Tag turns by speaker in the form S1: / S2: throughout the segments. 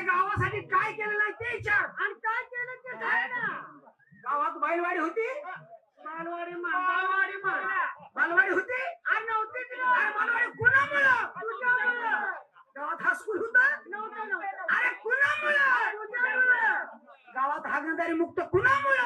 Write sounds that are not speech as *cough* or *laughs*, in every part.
S1: अरे गावासाठी काय केलं नाही ते विचार.
S2: आणि काय केलं ते काय ना?
S1: गावात बैलवाडी होती?
S2: माल
S1: बालवाडी होती?
S2: आणि नव्हती ती
S1: बालवाडी कुणामुळं. गावात हायस्कूल होत?
S2: नव्हतं नव्हतं.
S1: अरे कुणामुळं. गावात हागणदारी मुक्त कुणामुळं?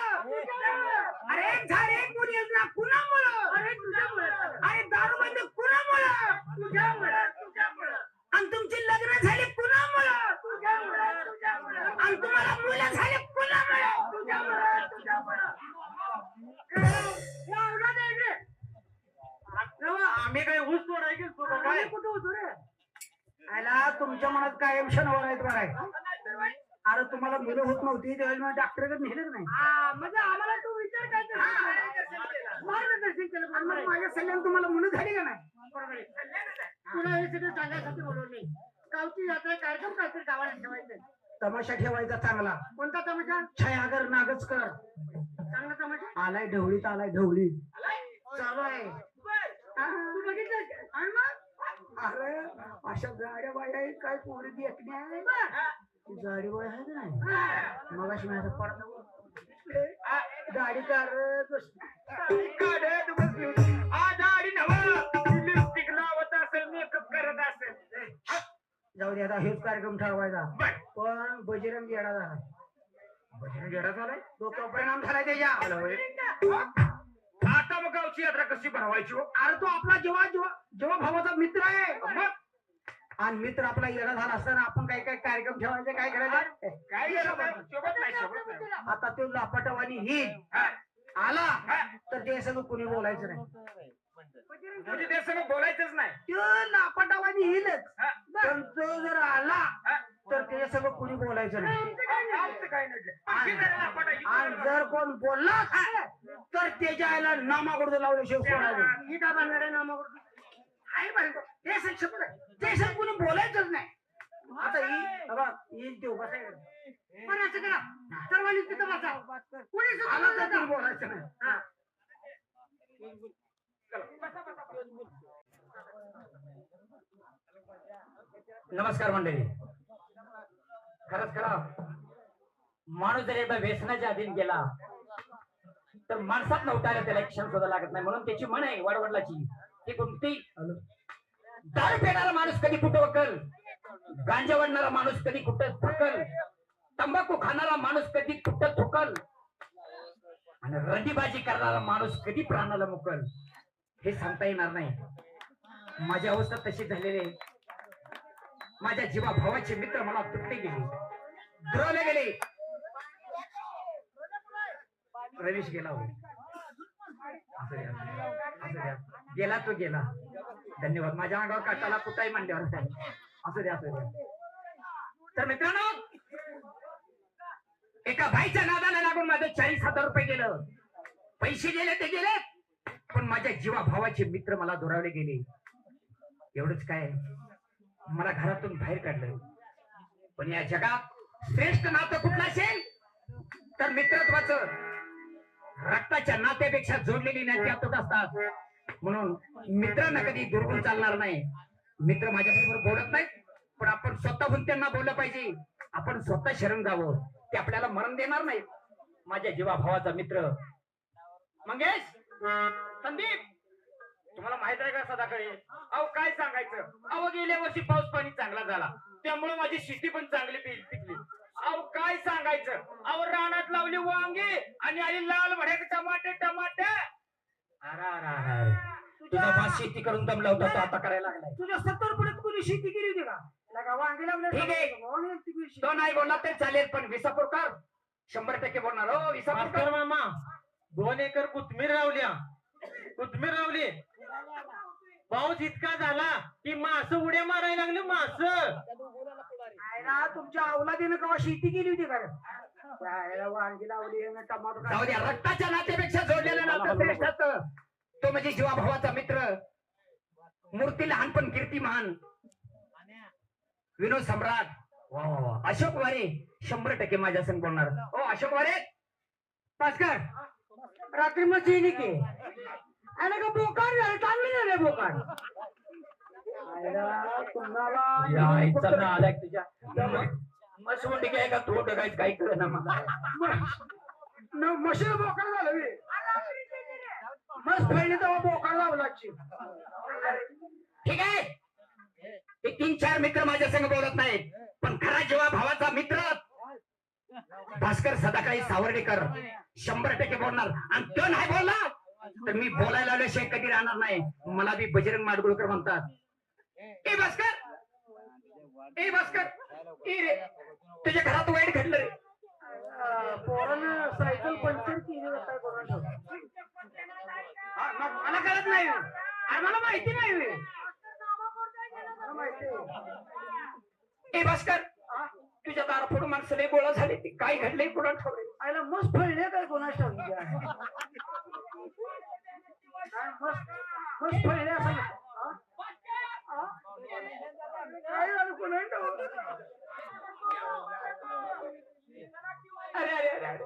S3: आम्ही काय ऊस तोडाय का काय?
S2: कुठं होतो रे
S1: आला तुमच्या मनात कायम क्षणवर आहेत बरं आहे अरे तुम्हाला मुलं होत नव्हती त्यावेळेला डॉक्टरकडे नेलं नाही.
S2: हा, म्हणजे आम्हाला तू विचार काय मार्गदर्शन केलं.
S1: आणि मग. माझ्या सल्ल्याने तुम्हाला मुलं झाली का नाही.
S2: तुला हे सगळं सांगायसाठी बोलवले गावची यात्रा कार्यक्रम काहीतरी गावाला ठेवायचं
S1: तमाशा ठेवायचा चांगला.
S2: कोणता तमाशा?
S1: छयागर नागचकर
S2: चांगला तमाशा?
S1: आलाय ढवळीत आलाय ढवळी
S2: चालू आहे. तू बघितलं का? आणि मग?
S1: अरे अशा गाड्या बाया आहेत, काय पोरी देखण्या ती गाडी बाय आहे. मग अशी माझ्या पडदा गाडी कार
S3: काढत बसली. होती. आ, दाढी नव्ह. लिपस्टिक लावत असेल मेकअप करत असेल.
S1: जाऊ दे आता हेच कार्यक्रम ठरवायचा. पण बजरंग येडा झाला
S3: भजन घेडा झालाय?
S1: डोक्यावर परिणाम झालाय त्याच्या.
S3: गावची यात्रा कशी भरवायची हो?
S1: अरे तो आपला जेव्हा जेव्हा जेव्हा भावाचा मित्र आहे.
S3: मग?
S1: आणि मित्र आपला येडा झाला असताना आपण काय काय कार्यक्रम ठेवायचे काय करायचं?
S3: काय गेलं काय? सोबत नाही सोबत नाही.
S1: आता तो लापाटावानी ही. आला तर ते सगळं कुणी बोलायचं नाही.
S3: म्हणजे ते सगळं बोलायचंच नाही.
S1: तो लापाटावानी
S3: हा.
S1: पण तो जर आला
S3: हा.
S1: सगळं कुणी बोलायचं नाही. आणि जर कोण बोलला तर त्याच्या आईला नामाकडून लावल्याशिवाय
S2: ही. आहे
S1: म्हणतो ते कुणी बोलायचंच नाही. आता ही बघा येईल ते उभा आहे.
S2: पण असं करा. सर्वांनी तिथं बसा. कोणी
S1: आला तर. बोलायचं नाही.
S2: हा.
S4: नमस्कार मंडळी. खरंच खरा. माणूस जर एकदा व्यसनाच्या अधीन गेला तर माणसात उठायला त्याला एक क्षण सुद्धा लागत नाही. म्हणून त्याची म्हण आहे वडवडलाची ती कोणती? दारू पिणारा माणूस कधी कुठं वकल? गांजा वडणारा माणूस कधी कुठं थकल? तंबाखू खाणारा माणूस कधी कुठं थुकल? आणि रंडीबाजी करणारा माणूस कधी प्राणाला मुकल? हे सांगता येणार नाही. माझी अवस्था तशी झालेली आहे. माझ्या जीवा भावाचे मित्र मला तुटले गेले. दुरावले गेले. रमेश गेला हो. गेला तो गेला. धन्यवाद. माझ्या अंगावर काटाला कुठाही मांडल्यावर असं द्या असू द्या. तर मित्रांनो एका भाईच्या नादाला लागून माझं चाळीस हजार रुपये गेलं. पैसे गेले ते गेले. पण माझ्या जीवा भावाचे मित्र मला दुरावले गेले. एवढंच काय? मला घरातून बाहेर काढलं. पण या जगात श्रेष्ठ नातं कुठलं असेल? तर मित्रत्वाचं. रक्ताच्या नात्यापेक्षा जोडलेली नाती आतोट असतात. म्हणून मित्रांना कधी दुर्गुण चालणार नाही. मित्र माझ्याबरोबर बोलत नाहीत पण आपण स्वतःहून त्यांना बोललं पाहिजे. आपण स्वतः शरण जावं ते आपल्याला मरण देणार नाही माझ्या जीवा भावाचा मित्र. मंगेश? संदीप?
S3: तुम्हाला माहीत आहे का सदाकडे? अहो काय सांगायचं? अहो गेल्या वर्षी पाऊस पाणी चांगला झाला. त्यामुळे माझी शेती पण चांगली पिकली. अहो काय सांगायचं? अहो रानात लावली वांगी आणि आली लाल भड्याचे टमाटे टमाटे.
S4: अरे अरे अरे अरे. तुझा भात शेती करून दमला होता तो आता करायला लागलाय.
S1: तुझ्या सत्तर पुढे कुणी शेती केली होती का? लगा वांगी लावले
S4: ठीक आहे. तो नाही बोलला तरी चालेल पण विसापूरकर शंभर टक्के बोलणार. हो
S3: भास्कर
S4: विसापूरकर
S3: मामा दोन एकर कोथमीर लावल्या कोथमीर लावली. पाऊस इतका झाला की मास उड्या मारायला लागले मास.
S1: तुमच्या अवलादीनं कवा शेती केली होती का त्याला वांगी लावली टमाटो
S4: जाऊ द्या रक्ताच्या नात्यापेक्षा जोडलेलं नातं श्रेष्ठ. तो म्हणजे जीवा भावाचा मित्र. मूर्ती लहान पण कीर्ती महान विनोद सम्राट. अशोक वारे शंभर टक्के माझ्या संग बोलणार. हो अशोक वारे.
S1: भास्कर. रात्री मग आणि का बोकाड झालं चांगली झाले बोकाड आयला, तुम्हाला
S4: या, इच्छा ना आलाय तुझ्या. मस्त म्हणते काय का थोड काय काय कळ ना मला
S1: मशीन बोकड झालं बे. मस्त पहिली तेव्हा बोकड लावला
S4: ठीक आहे? हे तीन चार मित्र माझ्या संग बोलत नाहीत पण खरा जेव्हा भावाचा मित्र भास्कर सदाकाळी सावर्डेकर शंभर टक्के बोलणार. आणि तो नाही बोलला तर मी बोलायला आल्याशिवाय कधी राहणार नाही. मला बी बजरंग माडगुळकर म्हणतात. ए भास्कर! ए भास्कर! ए रे! तुझ्या घरात वाईट घडलं रे.
S1: पोरानं सायकल पंक्चर केली मला कळत नाही. अरे मला माहिती नाही.
S4: ए भास्कर! तुझ्या दारा फोडून माणसं लय गोळा झाले ते. काय घडले कोणा ठेवले
S1: आयला मस्त फळले काय ठाऊक? *laughs* काय मस्त मस्त फळले असं? काय झालं कोणाला ठाऊक?
S4: अरे अरे अरे अरे.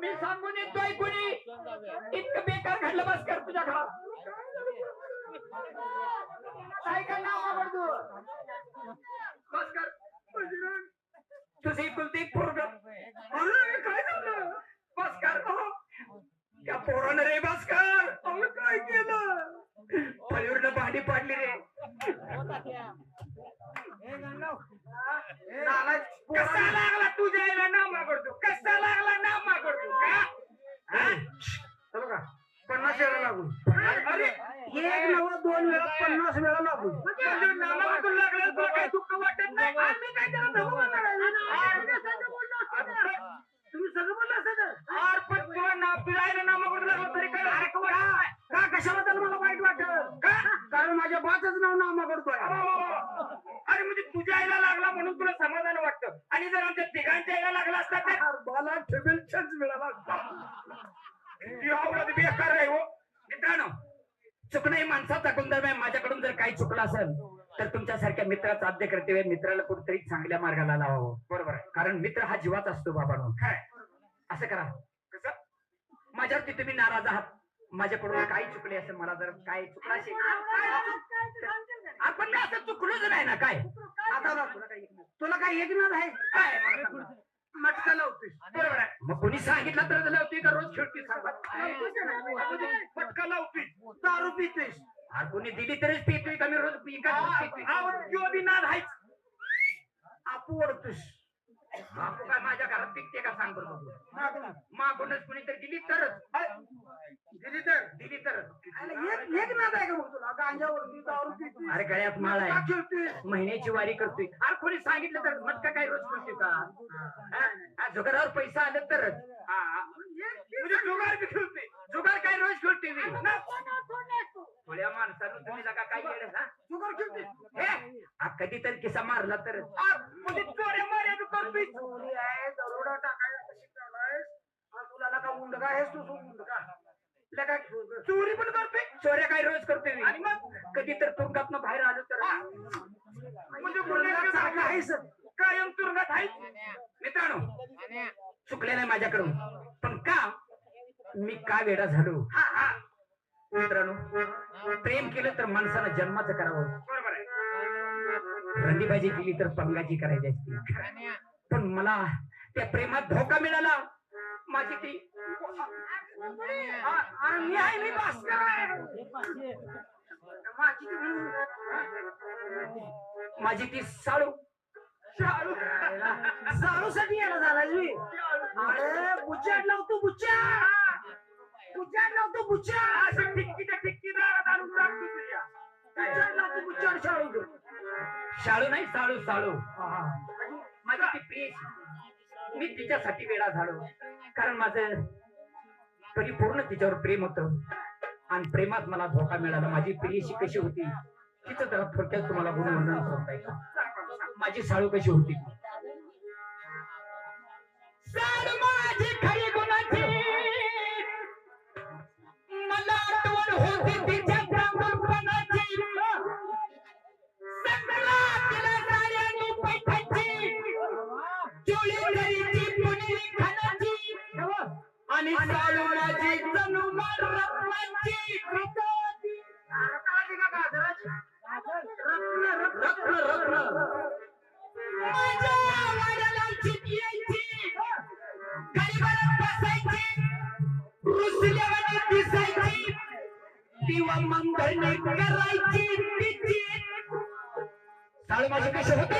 S4: मी सांगून येतोय कोणी. इतकं बेकार घडलं भास्कर तुझ्या घरात.
S1: काय काय नाव आवडतो
S4: भास्कर तुझे एकुलते एक पोरग
S1: अरे काय झालं
S4: भास्कर अहो, त्या पोरानं
S3: काही
S4: चुकलं असेल तर तुमच्यासारख्या मित्राचा आद्य कर्तव्य. मित्राला कुठेतरी चांगल्या मार्गाला लावावं.
S3: बरोबर आहे.
S4: कारण मित्र हा जीवाचा असतो बाबांनो.
S3: खरंय.
S4: असं करा.
S3: कसं?
S4: माझ्यावरती तुम्ही नाराज आहात. माझ्याकडून काही चुकले असेल मला जर काय चुकलं असेल आपण मी असं चुकलोच नाही ना काय?
S1: आता तुला काय ऐकणार आहे?
S4: काय.
S1: मटका लावतोय.
S3: बरोबर आहे.
S4: मग कोणी सांगितलं तर लावतोय का रोज खेळतोय सांगा?
S3: पटका लावतोय.
S1: दारू
S4: अरे कोणी दिली तरीच पितोय का मी रोज पिका पितोय
S3: आहो, त्यो बी नाद आहेच
S1: आपू ओढतोस.
S4: बापू काय माझ्या घरात पिकते का सांग बरं. मागूनच कोणीतरी दिली तरच.
S1: दिली तर?
S4: दिली तरच.
S1: अरे एक नाद आहे का मग तुला? गांजावरती दारू पितोय
S4: अरे गळ्यात माळ आहे. महिन्याची वारी करतोय. अरे कोणी सांगितलं तर मटका काय रोज करतोय का? जुगारावर पैसा आले तरच
S3: हा, हा. म्हणजे जुगार बी खेळतोय
S4: जुगार काय रोज खेळतोय मी थोड्या माणसानं तुम्ही लगा काय केलं हा?
S1: जुगार खेळतोय
S4: हे? हा, कधीतरी किसा मारला तर.
S3: म्हणजे चोऱ्या माऱ्या बी करतोय
S1: चोरी आहे दरोडा टाकायला कशी चालायस हा तुला का मुंडका आहेस तू तू मुंडका. लगा
S3: चोरी पण करतोय?
S4: चोऱ्या काय रोज करतोय
S3: आणि मग?
S4: कधी तर तुरुंगात बाहेर आलो तर.
S3: म्हणजे
S1: मुलगा चांगला आहेस
S3: कायम तुरुंगात आहे?
S4: मित्रांनो. चुकले नाही माझ्याकडून. पण का मी का वेडा झालो?
S3: हा हा.
S4: मित्रांनो प्रेम केलं तर माणसानं जन्माचं करावं. रंगीबाजी केली तर पंगाची करायची असते. पण मला त्या प्रेमात धोका मिळाला. माझी ती
S1: मी आहे मी माझी
S4: ती साळू.
S1: साळूसाठी यायला झाला मी. अरे लावतो बुचाड बुचाड लावतो बुचाड
S3: असं
S1: लावतो बुचाड शाळू
S4: शाळू नाही साळू साळू. माझी ती मी तिच्यासाठी वेळा झालो. कारण माझं परिपूर्ण तिच्यावर प्रेम होत. आणि प्रेमात मला धोका मिळाला. माझी प्रियशी कशी होती तिचं जरा थोडक्यात तुम्हाला गुण वर्णन करता येईल का? माझी साळू कशी होती? साळू माझी खरी गुणाची. मला आठवण होती तिच्या आणि चालू माझी जणू रत्नाची. रत्न रत्न. रत्न करायची. तिची. साळ माझी कशी होते?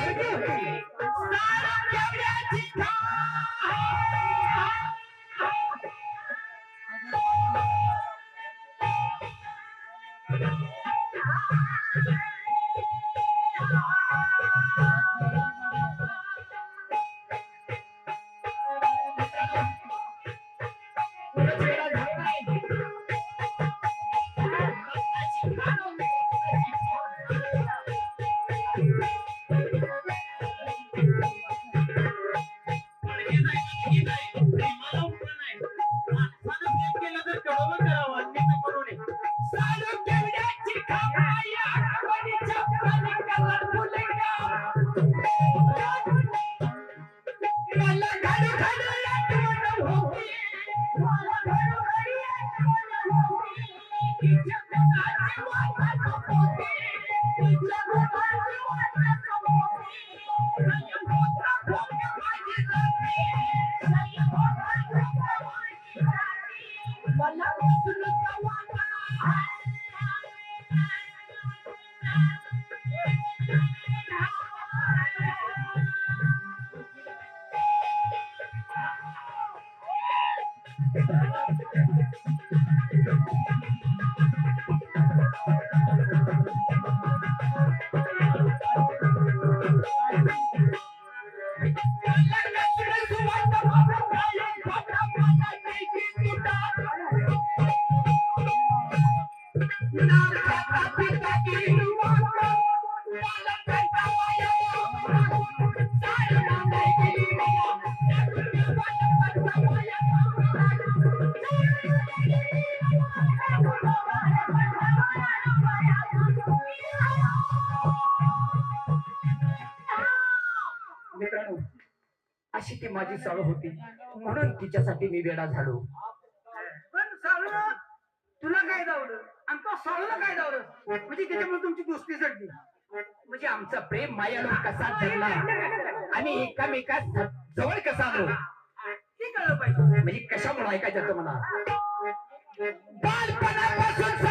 S4: ती माझी सळ होती. म्हणून तिच्यासाठी मी वेडा झालो.
S1: पण साळू तुला काय दावलं आणि तो साळूला काय दावलं म्हणजे त्याच्यामुळे तुमची दोस्ती जडली
S4: म्हणजे आमचा प्रेम मायालो कसा ठरला आणि एकामेकात जवळ कसा आलो?
S1: ते कळलं पाहिजे.
S4: म्हणजे कशामुळे ऐकायचं मला? बालपणापासून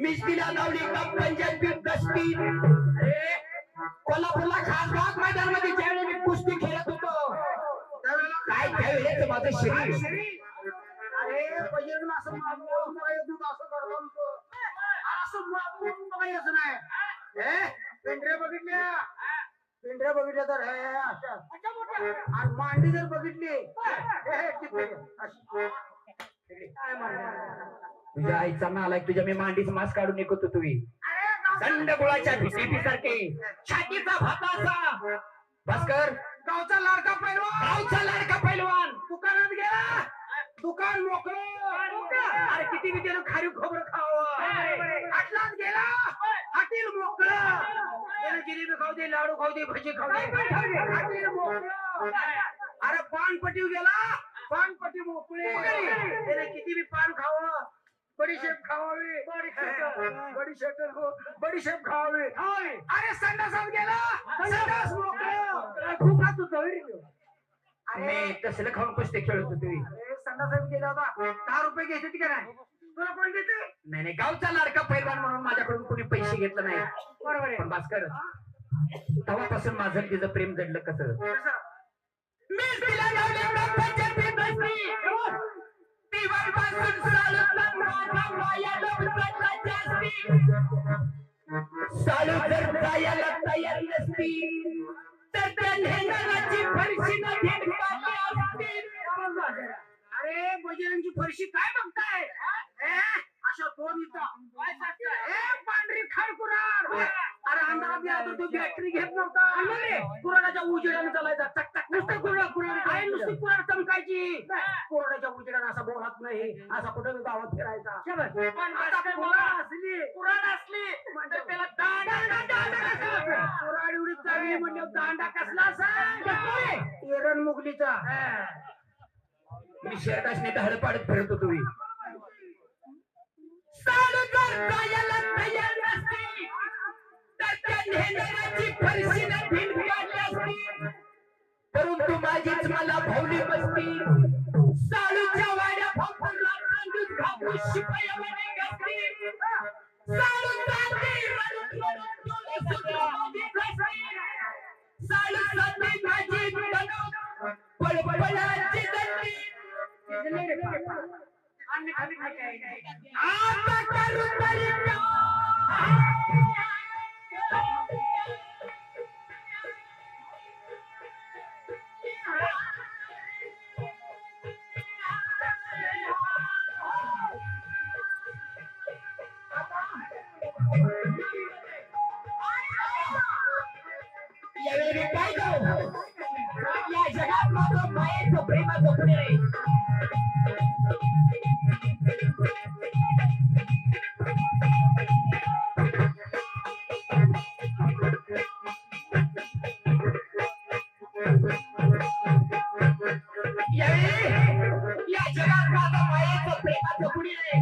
S4: मीच लावली का पंजाबी दस्ती कोल्हापूरला खासबाग मैदानामध्ये ज्यावेळी मी कुस्ती खेळत होतो काय त्यावेळेच माझं शरीर?
S1: अरे पहिले असं मागून येत नव्हतं, असं करतो असं मागून बघा यायचं नाही. हे पेंढऱ्या बघितल्या? पिंढऱ्या बघितल्या तर हे आणि मांडी जर बघितली हे, हे, टिपे, अशी. काय मांडी?
S4: तुझ्या आईचा नालायक तुझ्या मी मांडीच मास काढून निघतो तुम्ही थंड गुळाच्या भिसेटी सारखे छातीचा भाताचा भास्कर.
S1: गावचा लाडका पैलवान.
S4: गावचा लाडका पैलवान.
S1: दुकानात गेला. दुकान मोकळं. अरे किती त्यानं खारी खोबरं खावं. गेला. हाटील मोकळं. त्यानं जिलेबी खाऊ दे लाडू खाऊ दे भजी खाऊ दे. हाटील मोकळं. अरे पान पटीव गेला. पान पटी मोकळी. त्याने किती बी पान खावं. बडीशेप खावावी. बडीशेप. बडीशेप खावावी. अरे संडासात गेला. संडास मोकळं. खूप खात होतो अरे.
S4: मी तसलं खाऊन कुस्ती खेळत होतो तुम्ही
S1: अरे संडासाहेब गेला होता. दहा रुपये घ्यायचे का नाही? तुला कोण देते?
S4: नाही नाही. गावचा लाडका पैलवान म्हणून माझ्याकडून कोणी पैसे घेतलं नाही.
S1: बरोबर आहे.
S4: पण भास्कर तेव्हापासून माझं तिचं प्रेम जडलं कसं? माझा माया लवचाला जास्ती सालू जर जायला तयार नसती तर त्या नेहराची फरशी न घेतली असती
S1: अरे बजरंगची फरशी काय बघताय? अशा दोन इथं ए, पांढरी खाडकुराड. अरे अंधारात तो बॅटरी घेत नव्हता. कुराडाच्या उजेडाने चालायचा चक चक नुसतं कुराड कुराड काय नुसती कुराड चमकायची कुराडाच्या उजेडाने असा बोलत नाही. असा कुठं गावात फिरायचा. पण आता कुराड असली. कुराड असली तर त्याला दांडा दांडा कुराड एवढी चांगली म्हणजे दांडा कसला असा? एरण मुगलीचा.
S4: मी शर्टाशने दहड पाडत फिरत होतो मी. तयार नसती फरशी न काढली असती. परंतु माझीच मला भावली बसती. साळूच्या वाड्या फाफुला तांदूळ खाऊ शिपायावाने गसती साळू रडून रडून डोळे गसती साळू जाते माझी तनू पळपळाची दंडी. आता करू या जगात माझं मायेचं प्रेमाचं कुणी नाही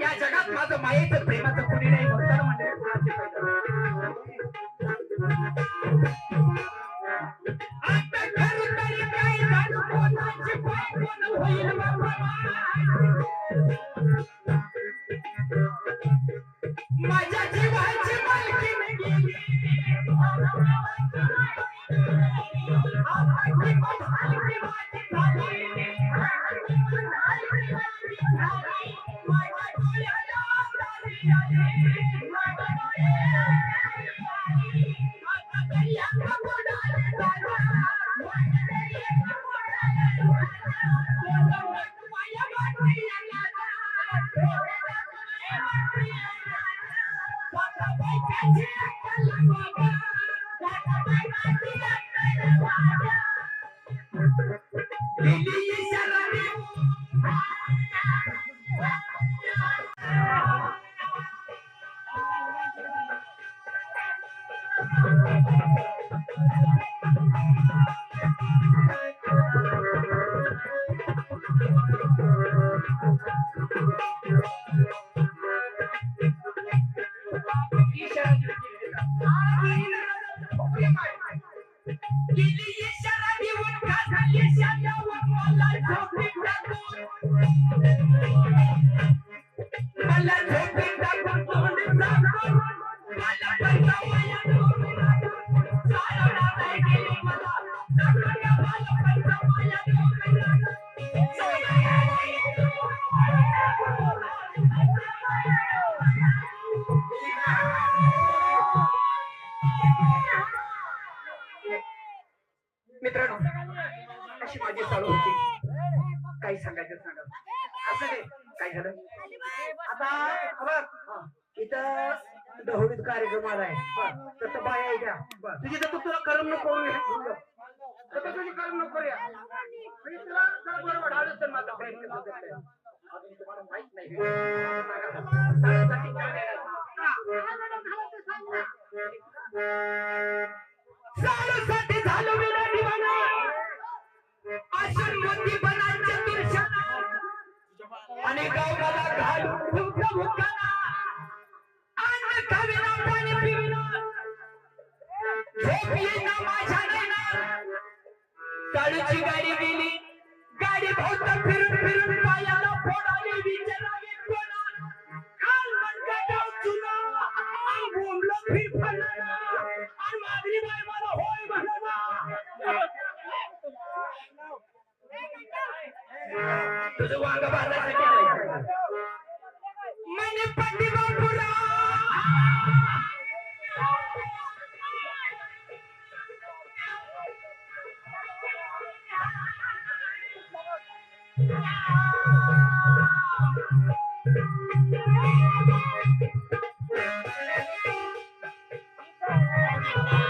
S4: या जगात माझं मायेचं प्रेमाचं कुणी नाही म्हणताना म्हणजे माझ्या डोळ्याला मित्रांनो अशी माझी चालू होती. काही सांगायचं सांगा. असं नाही. काय झालं?
S1: आता बघ, इथं दहवीत कार्यक्रम आलाय. तसं बाया यायच्या तुझी तर तुला करमणूक नको घे. तसं तुझी करमणूक करूया म्हणजे तुला जरा बरं वाटलं माझा प्रयत्न करत माहीत नाही साडेसाती काय आहे?
S4: साडेसाठी झालो विना दिवाना आशन मोती बनायचे आणि अन्न खाविना पाणी पिविना. झोप येईना माझ्या नैना काळूची गाडी गेली. गाडी भोवता फिरून फिरून पायाला फोडाली विचारावी Thank you.